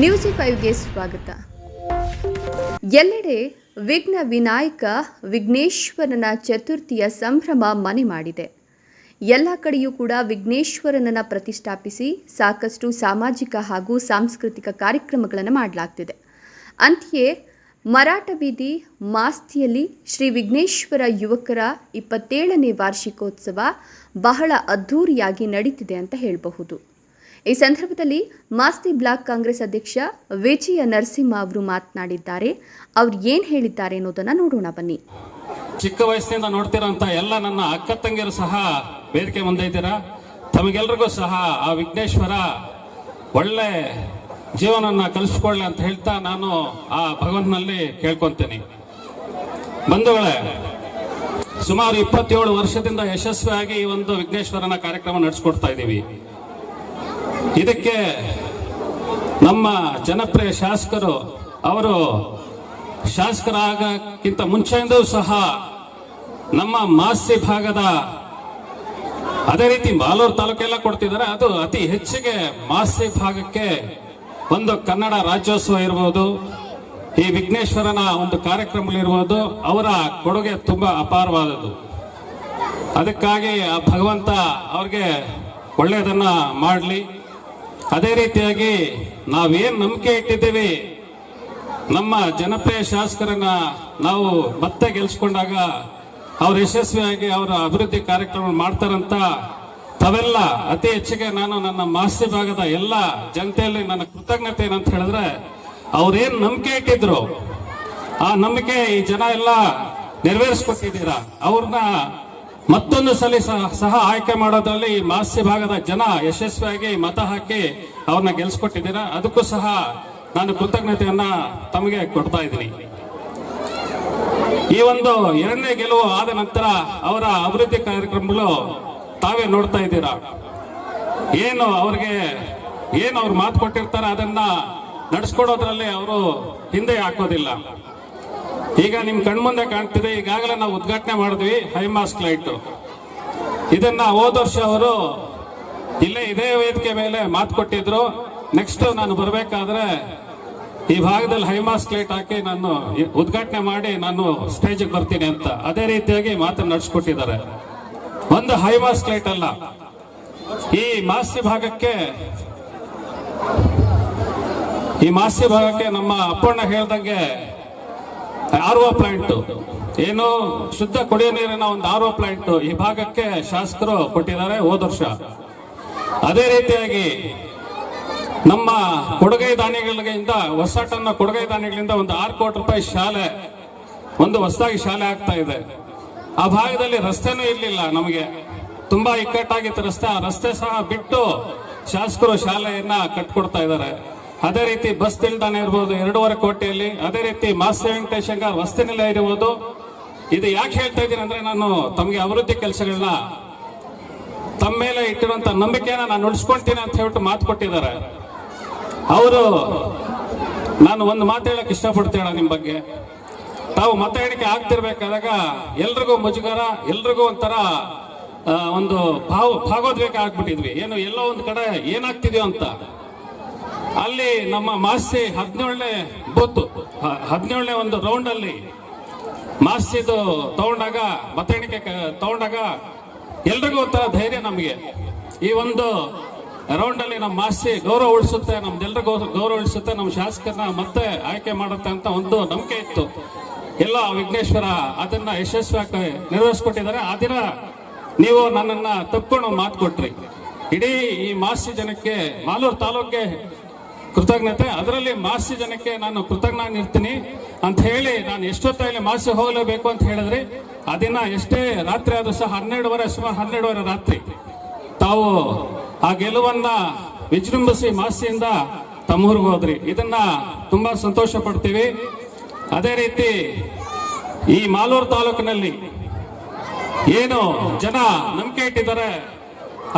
News ಫೈವ್ಗೆ ಸ್ವಾಗತ. ಎಲ್ಲೆಡೆ ವಿಘ್ನ ವಿನಾಯಕ ವಿಘ್ನೇಶ್ವರನ ಚತುರ್ಥಿಯ ಸಂಭ್ರಮ ಮನೆ ಮಾಡಿದೆ. ಎಲ್ಲ ಕಡೆಯೂ ಕೂಡ ವಿಘ್ನೇಶ್ವರನನ್ನು ಪ್ರತಿಷ್ಠಾಪಿಸಿ ಸಾಕಷ್ಟು ಸಾಮಾಜಿಕ ಹಾಗೂ ಸಾಂಸ್ಕೃತಿಕ ಕಾರ್ಯಕ್ರಮಗಳನ್ನು ಮಾಡಲಾಗ್ತಿದೆ. ಅಂತೆಯೇ ಮರಾಠ ಬೀದಿ ಮಾಸ್ತಿಯಲ್ಲಿ ಶ್ರೀ ವಿಘ್ನೇಶ್ವರ ಯುವಕರ ಇಪ್ಪತ್ತೇಳನೇ ವಾರ್ಷಿಕೋತ್ಸವ ಬಹಳ ಅದ್ಧೂರಿಯಾಗಿ ನಡೀತಿದೆ ಅಂತ ಹೇಳಬಹುದು. ಈ ಸಂದರ್ಭದಲ್ಲಿ ಮಾಸ್ತಿ ಬ್ಲಾಕ್ ಕಾಂಗ್ರೆಸ್ ಅಧ್ಯಕ್ಷ ವಿಜಯ ನರಸಿಂಹ ಅವರು ಮಾತನಾಡಿದ್ದಾರೆ. ಅವ್ರು ಏನು ಹೇಳಿದ್ದಾರೆ ಅನ್ನೋದನ್ನ ನೋಡೋಣ ಬನ್ನಿ. ಚಿಕ್ಕ ವಯಸ್ಸಿನಿಂದ ನೋಡ್ತಿರೋಂಥ ಎಲ್ಲ ನನ್ನ ಅಕ್ಕ ತಂಗಿಯರು ಸಹ ವೇದಿಕೆ ಮುಂದೆ ಇದ್ದೀರಾ? ತಮಗೆಲ್ರಿಗೂ ಸಹ ಆ ವಿಘ್ನೇಶ್ವರ ಒಳ್ಳೆ ಜೀವನನ್ನ ಕಲಿಸ್ಕೊಳ್ಳಿ ಅಂತ ಹೇಳ್ತಾ ನಾನು ಆ ಭಗವಂತನಲ್ಲಿ ಕೇಳ್ಕೊಂತೀನಿ. ಬಂಧುಗಳೇ, ಸುಮಾರು ಇಪ್ಪತ್ತೇಳು ವರ್ಷದಿಂದ ಯಶಸ್ವಿಯಾಗಿ ಈ ಒಂದು ವಿಘ್ನೇಶ್ವರನ ಕಾರ್ಯಕ್ರಮ ನಡೆಸ್ಕೊಡ್ತಾ ಇದ್ದೀವಿ. ಇದಕ್ಕೆ ನಮ್ಮ ಜನಪ್ರಿಯ ಶಾಸಕರು, ಅವರು ಶಾಸಕರಾಗಕ್ಕಿಂತ ಮುಂಚೆಯಿಂದೂ ಸಹ ನಮ್ಮ ಮಾಸ್ತಿ ಭಾಗದ ಅದೇ ರೀತಿ ಮಾಲೂರು ತಾಲೂಕೆಲ್ಲ ಕೊಡ್ತಿದ್ದಾರೆ. ಅದು ಅತಿ ಹೆಚ್ಚಿಗೆ ಮಾಸ್ತಿ ಭಾಗಕ್ಕೆ ಒಂದು ಕನ್ನಡ ರಾಜ್ಯೋತ್ಸವ ಇರ್ಬೋದು, ಈ ವಿಘ್ನೇಶ್ವರನ ಒಂದು ಕಾರ್ಯಕ್ರಮಗಳಿರ್ಬೋದು, ಅವರ ಕೊಡುಗೆ ತುಂಬಾ ಅಪಾರವಾದದ್ದು. ಅದಕ್ಕಾಗಿ ಆ ಭಗವಂತ ಅವ್ರಿಗೆ ಒಳ್ಳೆಯದನ್ನ ಮಾಡಲಿ. ಅದೇ ರೀತಿಯಾಗಿ ನಾವೇನು ನಂಬಿಕೆ ಇಟ್ಟಿದ್ದೀವಿ, ನಮ್ಮ ಜನಪ್ರಿಯ ಶಾಸಕರನ್ನ ನಾವು ಮತ್ತೆ ಗೆಲ್ಸ್ಕೊಂಡಾಗ ಅವ್ರು ಯಶಸ್ವಿಯಾಗಿ ಅವರ ಅಭಿವೃದ್ಧಿ ಕಾರ್ಯಕ್ರಮ ಮಾಡ್ತಾರಂತ ತಾವೆಲ್ಲ ಅತಿ ಹೆಚ್ಚಿಗೆ ನಾನು ನನ್ನ ಮಾಸ್ತಿ ಭಾಗದ ಎಲ್ಲ ಜನತೆಯಲ್ಲಿ ನನ್ನ ಕೃತಜ್ಞತೆ ಏನಂತ ಹೇಳಿದ್ರೆ, ಅವ್ರೇನ್ ನಂಬಿಕೆ ಇಟ್ಟಿದ್ರು, ಆ ನಂಬಿಕೆ ಈ ಜನ ಎಲ್ಲ ನೆರವೇರಿಸ್ಕೊಟ್ಟಿದ್ದೀರಾ, ಅವ್ರನ್ನ ಮತ್ತೊಂದು ಸಲ ಸಹ- ಆಯ್ಕೆ ಮಾಡೋದ್ರಲ್ಲಿ ಈ ಮಾಸ್ತಿ ಭಾಗದ ಜನ ಯಶಸ್ವಿಯಾಗಿ ಮತ ಹಾಕಿ ಅವ್ರನ್ನ ಗೆಲ್ಸ್ಕೊಟ್ಟಿದ್ದೀರಾ? ಅದಕ್ಕೂ ಸಹ ನಾನು ಕೃತಜ್ಞತೆಯನ್ನ ತಮಗೆ ಕೊಡ್ತಾ ಇದ್ದೀನಿ. ಈ ಒಂದು ಎರಡನೇ ಗೆಲುವು ಆದ ನಂತರ ಅವರ ಅಭಿವೃದ್ಧಿ ಕಾರ್ಯಕ್ರಮಗಳು ತಾವೇ ನೋಡ್ತಾ ಇದ್ದೀರಾ? ಏನು ಅವ್ರಿಗೆ ಏನು ಅವ್ರು ಮಾತು ಕೊಟ್ಟಿರ್ತಾರೆ ಅದನ್ನ ನಡೆಸ್ಕೊಡೋದ್ರಲ್ಲಿ ಅವರು ಹಿಂದೆ ಹಾಕೋದಿಲ್ಲ. ಈಗ ನಿಮ್ ಕಣ್ಮುಂದೆ ಕಾಣ್ತಿದೆ. ಈಗಾಗಲೇ ನಾವು ಉದ್ಘಾಟನೆ ಮಾಡಿದ್ವಿ ಹೈಮಾಸ್ಕ್ ಲೈಟ್. ಇದನ್ನ ಹೋದ ವರ್ಷ ಅವರು ಇಲ್ಲೇ ಇದೇ ವೇದಿಕೆ ಮೇಲೆ ಮಾತು ಕೊಟ್ಟಿದ್ರು. ನೆಕ್ಸ್ಟ್ ನಾನು ಬರಬೇಕಾದ್ರೆ ಈ ಭಾಗದಲ್ಲಿ ಹೈಮಾಸ್ಕ್ ಲೈಟ್ ಹಾಕಿ ನಾನು ಉದ್ಘಾಟನೆ ಮಾಡಿ ನಾನು ಸ್ಟೇಜಿಗೆ ಬರ್ತೀನಿ ಅಂತ. ಅದೇ ರೀತಿಯಾಗಿ ಮಾತನ್ನು ನಡೆಸ್ಕೊಟ್ಟಿದ್ದಾರೆ. ಒಂದು ಹೈಮಾಸ್ಕ್ ಲೈಟ್ ಅಲ್ಲ. ಈ ಮಾಸ್ಯ ಭಾಗಕ್ಕೆ ಈ ಮಾಸ್ತಿ ಭಾಗಕ್ಕೆ ನಮ್ಮ ಅಪ್ಪಣ್ಣ ಹೇಳ್ದಂಗೆ ಆರ್ ಒ ಪ್ಲಾಂಟ್ ಏನು ಶುದ್ಧ ಕುಡಿಯೋ ನೀರಿನ ಒಂದು ಆರ್ ಒ ಪ್ಲಾಂಟ್ ಈ ಭಾಗಕ್ಕೆ ಶಾಸಕರು ಕೊಟ್ಟಿದ್ದಾರೆ, ಹೋದ ವರ್ಷ. ಅದೇ ರೀತಿಯಾಗಿ ನಮ್ಮ ಕೊಡುಗೈ ದಾನಿಗಳಿಂದ ಹೊಸಟನ್ನ ಕೊಡುಗೈ ದಾನಿಗಳಿಂದ ಒಂದು ಆರು ಕೋಟಿ ರೂಪಾಯಿ ಶಾಲೆ, ಒಂದು ಹೊಸದಾಗಿ ಶಾಲೆ ಆಗ್ತಾ ಇದೆ. ಆ ಭಾಗದಲ್ಲಿ ರಸ್ತೆನೂ ಇರಲಿಲ್ಲ ನಮಗೆ. ತುಂಬಾ ಇಕ್ಕಟ್ಟಾಗಿತ್ತು ರಸ್ತೆ. ಆ ರಸ್ತೆ ಸಹ ಬಿಟ್ಟು ಶಾಸಕರು ಶಾಲೆಯನ್ನ ಕಟ್ಕೊಡ್ತಾ ಇದ್ದಾರೆ. ಅದೇ ರೀತಿ ಬಸ್ ನಿಲ್ದಾಣ ಇರ್ಬೋದು, ಎರಡೂವರೆ ಕೋಟಿಯಲ್ಲಿ. ಅದೇ ರೀತಿ ಮಾಸ್ ವೆಂಕಟೇಶಂಗ ವಸತಿ ನಿಲಯ ಇರ್ಬೋದು. ಇದು ಯಾಕೆ ಹೇಳ್ತಾ ಇದ್ದೀನಿ ಅಂದ್ರೆ ನಾನು ತಮಗೆ ಅಭಿವೃದ್ಧಿ ಕೆಲಸಗಳನ್ನ ತಮ್ಮ ಮೇಲೆ ಇಟ್ಟಿರುವಂತ ನಂಬಿಕೆಯನ್ನ ನಾನು ಉಳಿಸ್ಕೊಂತೀನಿ ಅಂತ ಹೇಳ್ಬಿಟ್ಟು ಮಾತು ಕೊಟ್ಟಿದ್ದಾರೆ. ಅವರು, ನಾನು ಒಂದು ಮಾತು ಹೇಳಕ್ ಇಷ್ಟಪಡ್ತೇನೆ ನಿಮ್ಮ ಬಗ್ಗೆ. ತಾವು ಮತ ಎಣಿಕೆ ಆಗ್ತಿರ್ಬೇಕಾದಾಗ ಎಲ್ರಿಗೂ ಮುಜುಗರ, ಎಲ್ರಿಗೂ ಒಂಥರ ಒಂದು ಭಾವ ಭಾಗೋದ್ವೇಕ ಆಗ್ಬಿಟ್ಟಿದ್ವಿ. ಏನು ಎಲ್ಲೋ ಒಂದು ಕಡೆ ಏನಾಗ್ತಿದ್ಯೋ ಅಂತ. ಅಲ್ಲಿ ನಮ್ಮ ಮಾಸ್ತಿ ಹದಿನೇಳನೇ ಬೂತ್ ಹದಿನೇಳನೇ ಒಂದು ರೌಂಡ್ ಅಲ್ಲಿ ಮಾಸ್ತಿದು ತಗೊಂಡಾಗ ಮತ ಎಣಿಕೆ ತಗೊಂಡಾಗ ಎಲ್ರಿಗೂ ಒಂಥರ ಧೈರ್ಯ ನಮಗೆ. ಈ ಒಂದು ರೌಂಡ್ ಅಲ್ಲಿ ನಮ್ಮ ಮಾಸ್ತಿ ಗೌರವ ಉಳಿಸುತ್ತೆ, ನಮ್ದೆಲ್ರಿಗೂ ಗೌರವ ಉಳಿಸುತ್ತೆ, ನಮ್ಮ ಶಾಸಕರನ್ನ ಮತ್ತೆ ಆಯ್ಕೆ ಮಾಡುತ್ತೆ ಅಂತ ಒಂದು ನಂಬಿಕೆ ಇತ್ತು. ಎಲ್ಲ ವಿಘ್ನೇಶ್ವರ ಅದನ್ನ ಯಶಸ್ವಿಯಾಗಿ ನಿರ್ವಹಿಸ್ಕೊಟ್ಟಿದ್ದಾರೆ ಆ ದಿನ ನೀವು ನನ್ನನ್ನ ತಪ್ಪಿಕೊಂಡು ಮಾತು ಕೊಟ್ರಿ. ಇಡೀ ಈ ಮಾಸ್ತಿ ಜನಕ್ಕೆ ಮಾಲೂರು ತಾಲೂಕಿಗೆ ಕೃತಜ್ಞತೆ. ಅದರಲ್ಲಿ ಮಾಸಿ ಜನಕ್ಕೆ ನಾನು ಕೃತಜ್ಞನಿರ್ತೀನಿ ಅಂತ ಹೇಳಿ ನಾನು ಎಷ್ಟೊತ್ತಾಗಲಿ ಮಾಸಿ ಹೋಗಲೇಬೇಕು ಅಂತ ಹೇಳಿದ್ರಿ, ಆ ದಿನ ಎಷ್ಟೇ ರಾತ್ರಿ ಆದ್ರೂ ಸಹ ಹನ್ನೆರಡುವರೆ, ಸುಮಾರು ಹನ್ನೆರಡುವರೆ ರಾತ್ರಿ ತಾವು ಆ ಗೆಲುವನ್ನ ವಿಜೃಂಭಿಸಿ ಮಾಸಿಯಿಂದ ತಮ್ಮೂರಿಗೆ ಹೋದ್ರಿ. ಇದನ್ನ ತುಂಬಾ ಸಂತೋಷ ಪಡ್ತೀವಿ ಅದೇ ರೀತಿ ಈ ಮಾಲೂರು ತಾಲೂಕಿನಲ್ಲಿ ಏನು ಜನ ನಂಬಿಕೆ ಇಟ್ಟಿದ್ದಾರೆ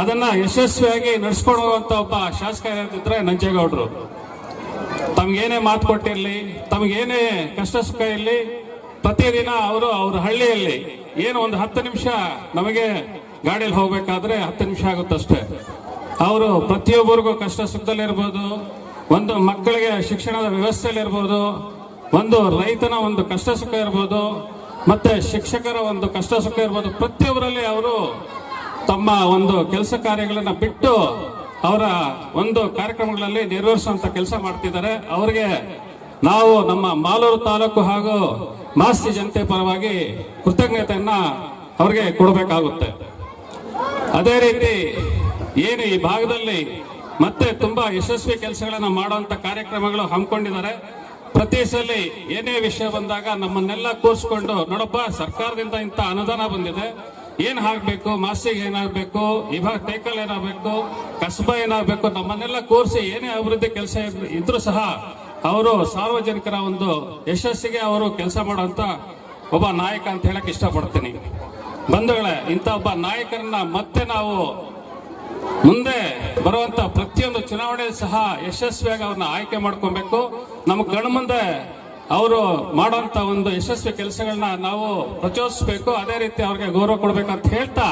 ಅದನ್ನ ಯಶಸ್ವಿಯಾಗಿ ನಡ್ಸ್ಕೊಂಡು ಹೋಗುವಂತ ಒಬ್ಬ ಶಾಸಕ ಯಾರಿದ್ರೆ ನಂಜೇಗೌಡರು. ತಮ್ಗೇನೇ ಮಾತು ಕೊಟ್ಟಿರ್ಲಿ, ತಮಗೇನೇ ಕಷ್ಟ ಸುಖ ಇರಲಿ ಪ್ರತಿದಿನ ಅವರು ಅವ್ರ ಹಳ್ಳಿಯಲ್ಲಿ ಏನು ಒಂದು ಹತ್ತು ನಿಮಿಷ ನಮಗೆ ಗಾಡಿಯಲ್ಲಿ ಹೋಗ್ಬೇಕಾದ್ರೆ ಹತ್ತು ನಿಮಿಷ ಆಗುತ್ತಷ್ಟೇ. ಅವರು ಪ್ರತಿಯೊಬ್ಬರಿಗೂ ಕಷ್ಟ ಸುಖದಲ್ಲಿರ್ಬೋದು ಒಂದು ಮಕ್ಕಳಿಗೆ ಶಿಕ್ಷಣದ ವ್ಯವಸ್ಥೆಯಲ್ಲಿ ಇರ್ಬೋದು ಒಂದು ರೈತನ ಒಂದು ಕಷ್ಟ ಸುಖ ಇರ್ಬೋದು, ಮತ್ತೆ ಶಿಕ್ಷಕರ ಒಂದು ಕಷ್ಟ ಸುಖ ಇರ್ಬೋದು, ಪ್ರತಿಯೊಬ್ಬರಲ್ಲಿ ಅವರು ತಮ್ಮ ಒಂದು ಕೆಲಸ ಕಾರ್ಯಗಳನ್ನು ಬಿಟ್ಟು ಅವರ ಒಂದು ಕಾರ್ಯಕ್ರಮಗಳಲ್ಲಿ ನೆರವೇರಿಸುವಂತ ಕೆಲಸ ಮಾಡ್ತಿದ್ದಾರೆ. ಅವರಿಗೆ ನಾವು ನಮ್ಮ ಮಾಲೂರು ತಾಲೂಕು ಹಾಗೂ ಮಾಸ್ತಿ ಜನತೆ ಪರವಾಗಿ ಕೃತಜ್ಞತೆಯನ್ನ ಅವರಿಗೆ ಕೊಡಬೇಕಾಗುತ್ತೆ. ಅದೇ ರೀತಿ ಏನು ಈ ಭಾಗದಲ್ಲಿ ಮತ್ತೆ ತುಂಬಾ ಯಶಸ್ವಿ ಕೆಲಸಗಳನ್ನು ಮಾಡುವಂತ ಕಾರ್ಯಕ್ರಮಗಳು ಹಮ್ಮಿಕೊಂಡಿದ್ದಾರೆ. ಪ್ರತಿ ಸಲ ಏನೇ ವಿಷಯ ಬಂದಾಗ ನಮ್ಮನ್ನೆಲ್ಲ ಕೂರಿಸ್ಕೊಂಡು ನೋಡಪ್ಪ ಸರ್ಕಾರದಿಂದ ಇಂಥ ಅನುದಾನ ಬಂದಿದೆ. ಏನ್ ಹಾಕ್ಬೇಕು ಮಾಸ್ಟಿಗೆ ಏನಾಗಬೇಕು? ಇವಾಗ ಟೇಕಲ್ ಏನಾಗಬೇಕು? ಕಸಬ ಏನಾಗಬೇಕು? ನಮ್ಮನ್ನೆಲ್ಲ ಕೋರ್ಸಿ ಏನೇ ಅಭಿವೃದ್ಧಿ ಕೆಲಸ ಇದ್ರು ಸಹ ಅವರು ಸಾರ್ವಜನಿಕರ ಒಂದು ಯಶಸ್ಸಿಗೆ ಅವರು ಕೆಲಸ ಮಾಡುವಂತ ಒಬ್ಬ ನಾಯಕ ಅಂತ ಹೇಳಕ್ ಇಷ್ಟಪಡ್ತೀನಿ. ಬಂಧುಗಳೇ, ಇಂಥ ಒಬ್ಬ ನಾಯಕರನ್ನ ಮತ್ತೆ ನಾವು ಮುಂದೆ ಬರುವಂತ ಪ್ರತಿಯೊಂದು ಚುನಾವಣೆ ಸಹ ಯಶಸ್ವಿಯಾಗಿ ಅವ್ರನ್ನ ಆಯ್ಕೆ ಮಾಡ್ಕೊಬೇಕು. ನಮ್ಮ ಕಣ್ಣು ಮುಂದೆ ಅವರು ಮಾಡುವಂತ ಒಂದು ಯಶಸ್ವಿ ಕೆಲಸಗಳನ್ನ ನಾವು ಪ್ರಚೋದಿಸಬೇಕು. ಅದೇ ರೀತಿ ಅವ್ರಿಗೆ ಗೌರವ ಕೊಡ್ಬೇಕಂತ ಹೇಳ್ತಾ